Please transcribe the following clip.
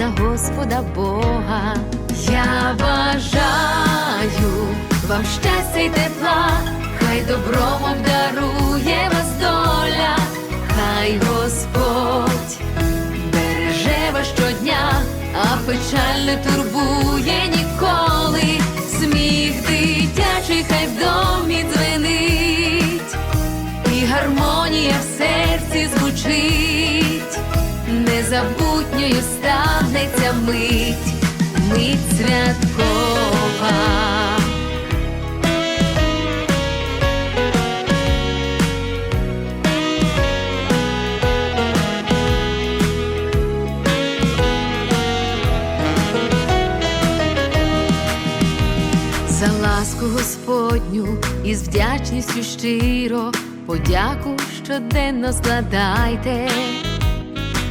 на Господа Бога. Я бажаю вам щастя й тепла, хай добром обдарує вас доля, хай Господь береже вас щодня, а печаль не турбує ніколи. Сміх дитячий хай в домі дзвенить, і гармонія в серці звучить, незабутньою станеться мить, мить святкова. За ласку Господню і з вдячністю щиро подяку щоденно складайте,